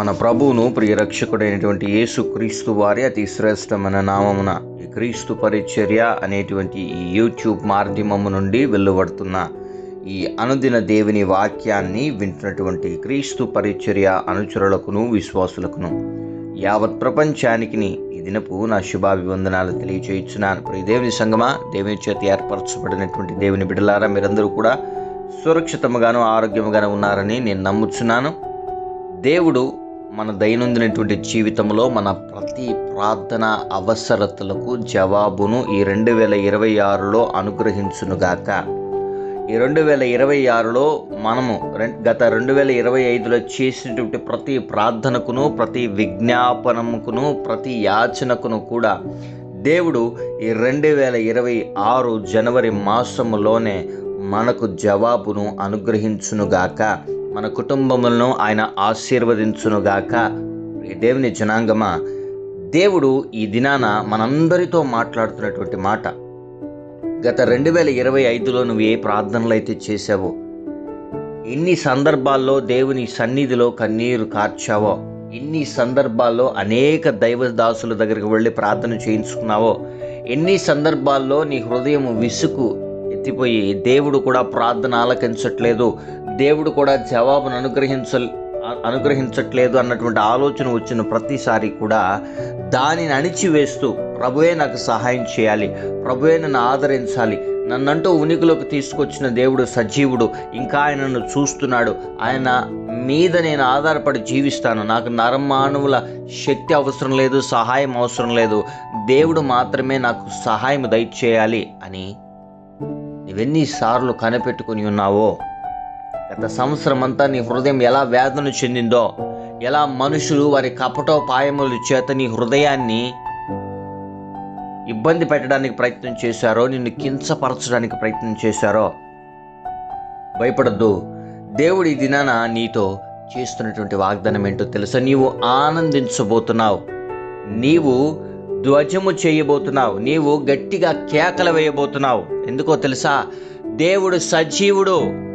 మన ప్రభువును ప్రియరక్షకుడైనటువంటి యేసు క్రీస్తు వారి అతి శ్రేష్టమైన నామమున ఈ క్రీస్తు పరిచర్య అనేటువంటి ఈ యూట్యూబ్ మాధ్యమము నుండి వెలువడుతున్న ఈ అనుదిన దేవుని వాక్యాన్ని వింటున్నటువంటి క్రీస్తు పరిచర్య అనుచరులకును విశ్వాసులకును యావత్ ప్రపంచానికి ఈ దినపు నా శుభాభివందనాలు తెలియచేయించున్నాను. ప్రియ దేవుని సంగమా దేవుని చేతి ఏర్పరచబడినటువంటి దేవుని బిడలారా మీరందరూ కూడా సురక్షితముగాను ఆరోగ్యముగాను ఉన్నారని నేను నమ్ముచున్నాను. దేవుడు మన దైనందినటువంటి జీవితంలో మన ప్రతి ప్రార్థన అవసరతలకు జవాబును ఈ రెండు వేల ఇరవై ఆరులో అనుగ్రహించునుగాక ఈ రెండు వేల ఇరవై ఆరులో మనము గత రెండు వేల ఇరవై ఐదులో చేసినటువంటి ప్రతి ప్రార్థనకును ప్రతి విజ్ఞాపనముకును ప్రతి యాచనకును కూడా దేవుడు ఈ రెండు వేల ఇరవై ఆరు జనవరి మాసములోనే మనకు జవాబును అనుగ్రహించునుగాక మన కుటుంబములను ఆయన ఆశీర్వదించునుగాక. ఈ దేవుని జనాంగమా దేవుడు ఈ దినాన మనందరితో మాట్లాడుతున్నటువంటి మాట. గత రెండు వేల ఇరవై ఐదులో నువ్వు ఏ ప్రార్థనలు అయితే చేసావో ఎన్ని సందర్భాల్లో దేవుని సన్నిధిలో కన్నీరు కార్చావో ఎన్ని సందర్భాల్లో అనేక దైవదాసుల దగ్గరికి వెళ్ళి ప్రార్థన చేయించుకున్నావో ఎన్ని సందర్భాల్లో నీ హృదయం విసుగు ఎత్తిపోయి దేవుడు కూడా ప్రార్థన ఆలకించట్లేదు దేవుడు కూడా జవాబును అనుగ్రహించ అనుగ్రహించట్లేదు అన్నటువంటి ఆలోచన వచ్చిన ప్రతిసారి కూడా దానిని అణిచివేస్తూ ప్రభువే నాకు సహాయం చేయాలి ప్రభువే నన్ను ఆదరించాలి నన్నంటూ ఉనికిలోకి తీసుకొచ్చిన దేవుడు సజీవుడు ఇంకా ఆయన నన్ను చూస్తున్నాడు ఆయన మీద నేను ఆధారపడి జీవిస్తాను నాకు నరమానవుల శక్తి అవసరం లేదు సహాయం అవసరం లేదు దేవుడు మాత్రమే నాకు సహాయం దయచేయాలి అని నువ్వెన్నిసార్లు కనిపెట్టుకుని ఉన్నావో గత సంవత్సరం అంతా నీ హృదయం ఎలా వేదన చెందిందో ఎలా మనుషులు వారి కపటోపాయముల చేత నీ హృదయాన్ని ఇబ్బంది పెట్టడానికి ప్రయత్నం చేశారో నిన్ను కించపరచడానికి ప్రయత్నం చేశారో భయపడద్దు. దేవుడి దినాన నీతో చేస్తున్నటువంటి వాగ్దానం ఏంటో తెలుసా? నీవు ఆనందించబోతున్నావు. నీవు ధ్వజము చేయబోతున్నావు. నీవు గట్టిగా కేకలు వేయబోతున్నావు. ఎందుకో తెలుసా? దేవుడు సజీవుడు.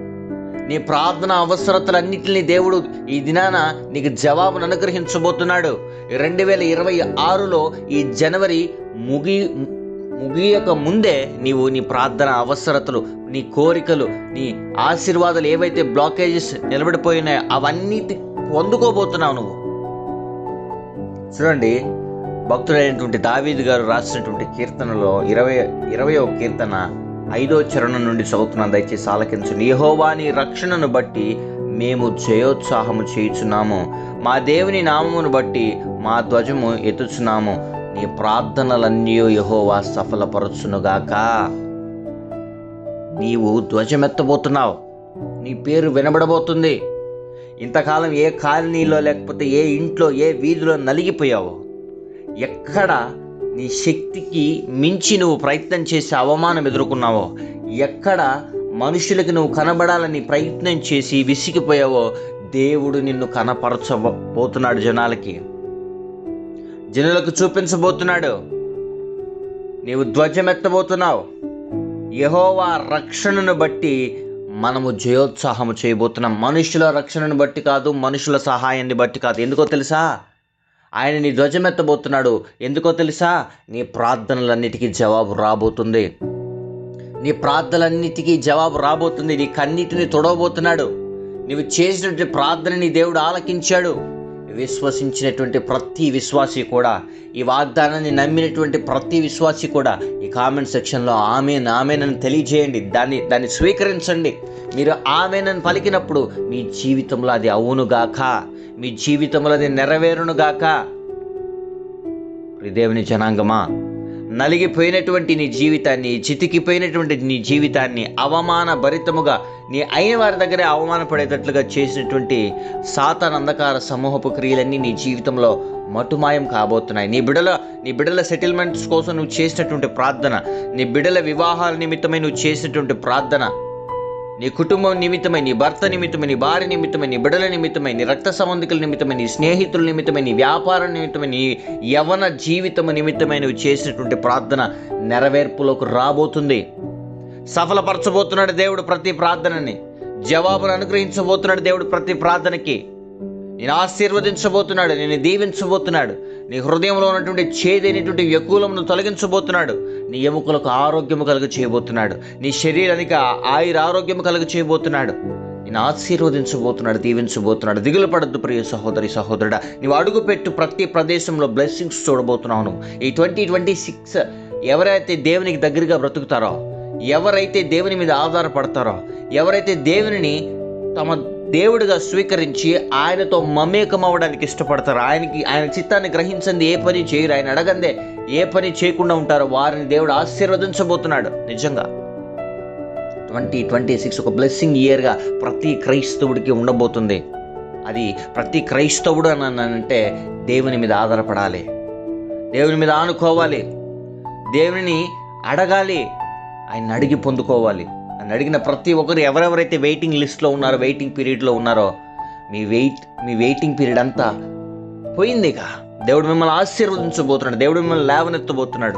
నీ ప్రార్థన అవసరతలన్నింటినీ దేవుడు ఈ దినాన నీకు జవాబును అనుగ్రహించబోతున్నాడు. రెండు వేల ఇరవై ఆరులో ఈ జనవరి ముగి ముగియక ముందే నీవు నీ ప్రార్థన అవసరతలు నీ కోరికలు నీ ఆశీర్వాదాలు ఏవైతే బ్లాకేజెస్ నిలబడిపోయినాయో అవన్నీ పొందుకోబోతున్నావు నువ్వు. చూడండి భక్తుడైనటువంటి దావీదు గారు రాసినటువంటి కీర్తనలో ఇరవై ఇరవై ఒక కీర్తన ఐదో చరణం నుండి చదువుతున్నాను. దయచేసి ఆలకించండి. యెహోవా నీ రక్షణను బట్టి మేము జయోత్సాహము చేయుచున్నాము. మా దేవుని నామమును బట్టి మా ధ్వజము ఎత్తుచున్నాము. నీ ప్రార్థనలన్నీ యహోవా సఫలపరచునుగాక. నీవు ధ్వజమెత్తబోతున్నావు. నీ పేరు వినబడబోతుంది. ఇంతకాలం ఏ కాలనీలో లేకపోతే ఏ ఇంట్లో ఏ వీధిలో నలిగిపోయావో? ఎక్కడ నీ శక్తికి మించి నువ్వు ప్రయత్నం చేసి అవమానం ఎదుర్కొన్నావో ఎక్కడ మనుషులకు నువ్వు కనబడాలని ప్రయత్నం చేసి విసిగిపోయావో దేవుడు నిన్ను కనపరచబోతున్నాడు జనాలకి. జనులకు చూపించబోతున్నాడు. నీవు ధ్వజమెత్తబోతున్నావు. యహోవా రక్షణను బట్టి మనము జయోత్సాహము చేయబోతున్నాం. మనుషుల రక్షణను బట్టి కాదు మనుషుల సహాయాన్ని బట్టి కాదు. ఎందుకో తెలుసా? ఆయన నీ ధ్వజమెత్తబోతున్నాడు. ఎందుకో తెలుసా? నీ ప్రార్థనలన్నిటికీ జవాబు రాబోతుంది. నీ ప్రార్థనలన్నిటికీ జవాబు రాబోతుంది. నీ కన్నిటిని తొడవబోతున్నాడు. నీవు చేసినటువంటి ప్రార్థనని దేవుడు ఆలకించాడు. విశ్వసించినటువంటి ప్రతి విశ్వాసి కూడా ఈ వాగ్దానాన్ని నమ్మినటువంటి ప్రతి విశ్వాసి కూడా ఈ కామెంట్ సెక్షన్లో ఆమెను ఆమెనని తెలియజేయండి. దాన్ని దాన్ని స్వీకరించండి. మీరు ఆమెనని పలికినప్పుడు మీ జీవితంలో అది అవునుగాక మీ జీవితంలో అది నెరవేరునుగాక దేవుని జనాంగమా నలిగిపోయినటువంటి నీ జీవితాన్ని చితికిపోయినటువంటి నీ జీవితాన్ని అవమాన భరితముగా నీ అయిన వారి దగ్గరే అవమానపడేటట్లుగా చేసినటువంటి సాతాన్ అంధకార సమూహపు క్రియలన్నీ నీ జీవితంలో మటుమాయం కాబోతున్నాయి. నీ బిడల నీ బిడల సెటిల్మెంట్స్ కోసం నువ్వు చేసినటువంటి ప్రార్థన నీ బిడల వివాహాల నిమిత్తమై నువ్వు చేసినటువంటి ప్రార్థన నీ కుటుంబం నిమిత్తమై నీ భర్త నిమిత్తమై నీ భార్య నిమిత్తమై నీ బిడల నిమిత్తమై నీ రక్త సంబంధికుల నిమిత్తమై నీ స్నేహితుల నిమిత్తమై నీ వ్యాపారం నిమిత్తమై నీ యవన జీవితం నిమిత్తమై నువ్వు చేసినటువంటి ప్రార్థన నెరవేర్పులోకి రాబోతుంది. సఫలపరచబోతున్నాడు దేవుడు ప్రతి ప్రార్థనని. జవాబును అనుగ్రహించబోతున్నాడు దేవుడు ప్రతి ప్రార్థనకి. నేను ఆశీర్వదించబోతున్నాడు నేను దీవించబోతున్నాడు. నీ హృదయంలో ఉన్నటువంటి చేదైనటువంటి వ్యకులమును తొలగించబోతున్నాడు. నీ ఎముకలకు ఆరోగ్యము కలుగ చేయబోతున్నాడు. నీ శరీరానికి ఆయుర ఆరోగ్యము కలుగ చేయబోతున్నాడు. నేను ఆశీర్వదించబోతున్నాడు దీవించబోతున్నాడు. దిగులు పడద్దు ప్రియ సహోదరి సహోదరుడా. నీవు అడుగుపెట్టు ప్రతి ప్రదేశంలో బ్లెస్సింగ్స్ చూడబోతున్నావు ఈ ట్వంటీ ట్వంటీ సిక్స్ ఎవరైతే దేవునికి దగ్గరగా బ్రతుకుతారో ఎవరైతే దేవుని మీద ఆధారపడతారో ఎవరైతే దేవునిని తమ దేవుడిగా స్వీకరించి ఆయనతో మమేకం అవ్వడానికి ఇష్టపడతారు. ఆయనకి ఆయన చిత్తాన్ని గ్రహించింది ఏ పని చేయరు. ఆయన అడగందే ఏ పని చేయకుండా ఉంటారు. వారిని దేవుడు ఆశీర్వదించబోతున్నాడు. నిజంగా ట్వంటీ ట్వంటీ సిక్స్ ఒక బ్లెస్సింగ్ ఇయర్గా ప్రతి క్రైస్తవుడికి ఉండబోతుంది. అది ప్రతి క్రైస్తవుడు అని అంటే దేవుని మీద ఆధారపడాలి. దేవుని మీద ఆనుకోవాలి. దేవుని అడగాలి. ఆయన అడిగి పొందుకోవాలి. అని అడిగిన ప్రతి ఒక్కరు ఎవరెవరైతే వెయిటింగ్ లిస్ట్లో ఉన్నారో వెయిటింగ్ పీరియడ్లో ఉన్నారో మీ వెయిట్ మీ వెయిటింగ్ పీరియడ్ అంతా పోయిందిగా. దేవుడు మిమ్మల్ని ఆశీర్వదించబోతున్నాడు. దేవుడు మిమ్మల్ని లేవనెత్తబోతున్నాడు.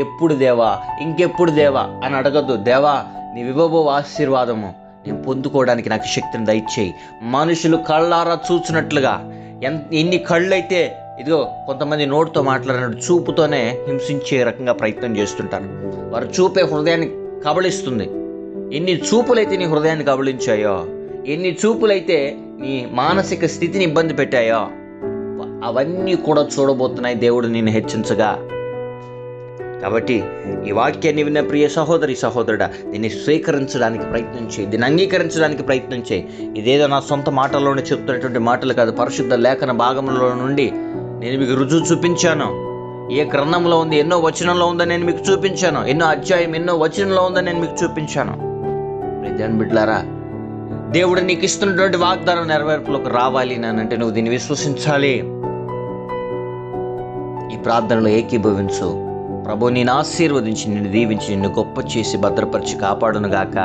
ఎప్పుడు దేవా? ఇంకెప్పుడు దేవా? అని అడగద్దు. దేవా నీ విభవో ఆశీర్వాదము నేను పొందుకోవడానికి నాకు శక్తిని దయచేయి. మనుషులు కళ్ళారా చూచినట్లుగా ఎంత ఎన్ని కళ్ళైతే ఇదిగో కొంతమంది నోటితో మాట్లాడినట్టు చూపుతోనే హింసించే రకంగా ప్రయత్నం చేస్తుంటారు. వారు చూపే హృదయాన్ని కబళిస్తుంది. ఎన్ని చూపులైతే నీ హృదయాన్ని కబళించాయో ఎన్ని చూపులైతే నీ మానసిక స్థితిని ఇబ్బంది పెట్టాయో అవన్నీ కూడా చూడబోతున్నాయి దేవుడు నిన్ను హెచ్చించగా. కాబట్టి ఈ వాక్యాన్ని విన్న ప్రియ సహోదరి సహోదరుడా దీన్ని స్వీకరించడానికి ప్రయత్నం చేయి దీన్ని అంగీకరించడానికి ప్రయత్నం చేయి. ఇదేదో నా సొంత మాటల్లోనే చెప్తున్నటువంటి మాటలు కాదు పరిశుద్ధ లేఖన భాగంలో నుండి నేను మీకు రుజువు చూపించాను. ఏ గ్రంథంలో ఉంది ఎన్నో వచనంలో ఉందని నేను మీకు చూపించాను. ఎన్నో అధ్యాయం ఎన్నో వచనంలో ఉందని నేను మీకు చూపించాను. ప్రజాన్ దేవుడు నీకు ఇస్తున్నటువంటి వాగ్దానం నెరవేర్పులోకి రావాలి నానంటే అంటే నువ్వు దీన్ని విశ్వసించాలి. ఈ ప్రార్థనలో ఏకీభవించు. ప్రభు నేను ఆశీర్వదించి నిన్ను దీవించి నిన్ను గొప్ప చేసి భద్రపరిచి కాపాడునుగాక.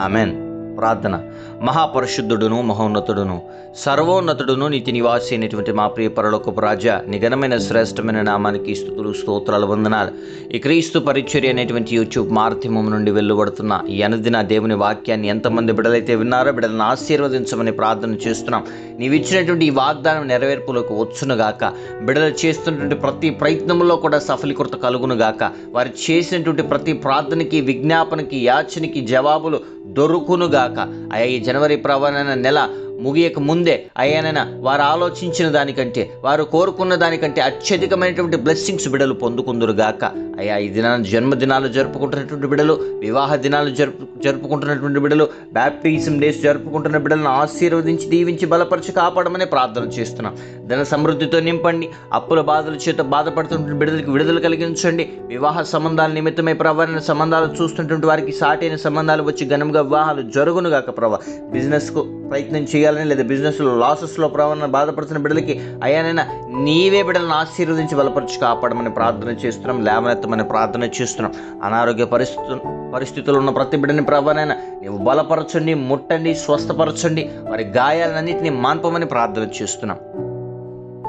ఆమెన్. ప్రార్థన. మహాపరిశుద్ధుడును మహోన్నతుడును సర్వోన్నతుడును నీతి నివాసి అయినటువంటి మా ప్రియ పరలోకపు రాజా నిఘనమైన శ్రేష్టమైన నామానికి స్థుతులు స్తోత్రాలు వందనాలు. ఈ క్రీస్తు పరిచర్య అనేటువంటి యూట్యూబ్ మాధ్యమం నుండి వెలువడుతున్న ఈ అనుదిన దేవుని వాక్యాన్ని ఎంతమంది బిడలైతే విన్నారో బిడలను ఆశీర్వదించమని ప్రార్థన చేస్తున్నాం. నీవిచ్చినటువంటి ఈ వాగ్దానం నెరవేర్పులోకి వచ్చునుగాక. బిడలు చేస్తున్నటువంటి ప్రతి ప్రయత్నంలో కూడా సఫలీకృత కలుగునుగాక. వారు చేసినటువంటి ప్రతి ప్రార్థనకి విజ్ఞాపనకి యాచనకి జవాబులు దొరుకునుగాక. అయ్యా ఈ జనవరి ప్రవణ నెల ముగియక ముందే అయ్యానైనా వారు ఆలోచించిన దానికంటే వారు కోరుకున్న దానికంటే అత్యధికమైనటువంటి బ్లెస్సింగ్స్ బిడలు పొందుకుందురుగాక. అయ్యా ఈ దినాన్ని జన్మదినాలు జరుపుకుంటున్నటువంటి బిడలు వివాహ దినాలు జరుపు జరుపుకుంటున్నటువంటి బిడలు బ్యాప్టిజం డేస్ జరుపుకుంటున్న బిడలను ఆశీర్వదించి దీవించి బలపరిచి కాపాడమని ప్రార్థన చేస్తున్నాం. ధన సమృద్ధితో నింపండి అప్పుల బాధల చేత బాధపడుతున్న బిడలకి విడుదల కలిగించండి. వివాహ సంబంధాల నిమిత్తమై ప్రవరణ సంబంధాలు చూస్తున్నటువంటి వారికి సాటైన సంబంధాలు వచ్చి ఘనంగా వివాహాలు జరుగునుగాక ప్రభా. బిజినెస్కు ప్రయత్నం చేయాలని లేదా బిజినెస్లో లాసెస్లో ప్రవణ బాధపడుతున్న బిడ్డలకి అయ్యానైనా నీవే బిడ్డలను ఆశీర్వదించి బలపరిచి కాపాడమని ప్రార్థన చేస్తున్నాం లేవనెత్తమని ప్రార్థన చేస్తున్నాం. అనారోగ్య పరిస్థితులు పరిస్థితుల్లో ఉన్న ప్రతి బిడ్డని ప్రభానైనా నీవు బలపరచండి ముట్టండి స్వస్థపరచండి వారి గాయాలన్నింటినీ మాన్పమని ప్రార్థన చేస్తున్నాం.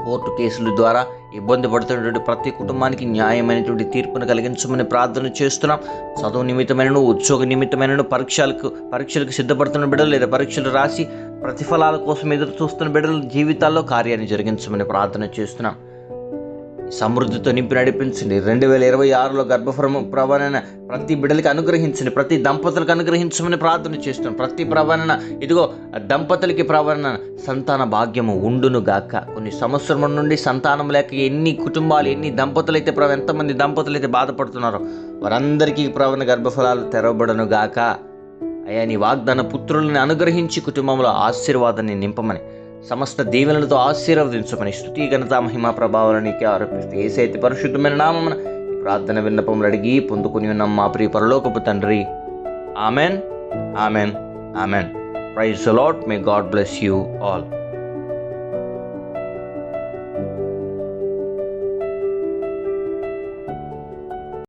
కోర్టు కేసుల ద్వారా ఇబ్బంది పడుతున్నటువంటి ప్రతి కుటుంబానికి న్యాయమైనటువంటి తీర్పును కలిగించమని ప్రార్థన చేస్తున్నాం. చదువు నిమిత్తమైన ఉద్యోగ నిమిత్తమైన పరీక్షలకు పరీక్షలకు సిద్ధపడుతున్న బిడ్డలు లేదా పరీక్షలు రాసి ప్రతిఫలాల కోసం ఎదురు చూస్తున్న బిడ్డల జీవితాల్లో కార్యాన్ని జరిగించమని ప్రార్థన చేస్తున్నాం. సమృద్ధితో నింపి నడిపించండి. రెండు వేల ఇరవై ఆరులో గర్భఫలం ప్రవణన ప్రతి బిడ్డలకి అనుగ్రహించండి. ప్రతి దంపతులకు అనుగ్రహించమని ప్రార్థన చేస్తున్నాం. ప్రతి ప్రవణన ఇదిగో దంపతులకి ప్రవణన సంతాన భాగ్యము ఉండును గాక. కొన్ని సంవత్సరం నుండి సంతానం లేక ఎన్ని కుటుంబాలు ఎన్ని దంపతులు అయితే ఎంతమంది దంపతులు అయితే బాధపడుతున్నారో వారందరికీ ప్రవణ గర్భఫలాలు తెరవబడను గాక. అయ్యా నీ వాగ్దాన పుత్రులను అనుగ్రహించి కుటుంబంలో ఆశీర్వాదాన్ని నింపమని సమస్త దీవెనలతో ఆశీర్వదించమని స్థుతి ఘనత మహిమా ప్రభావాలనికి ఆరోపిస్తూ ఏసైతే పరిశుద్ధమైన నామమున ప్రార్థన విన్నపములు అడిగి పొందుకుని ఉన్నాం మా ప్రియ పరలోకపు తండ్రి. Amen. Amen. Amen. Praise Lord may God bless you all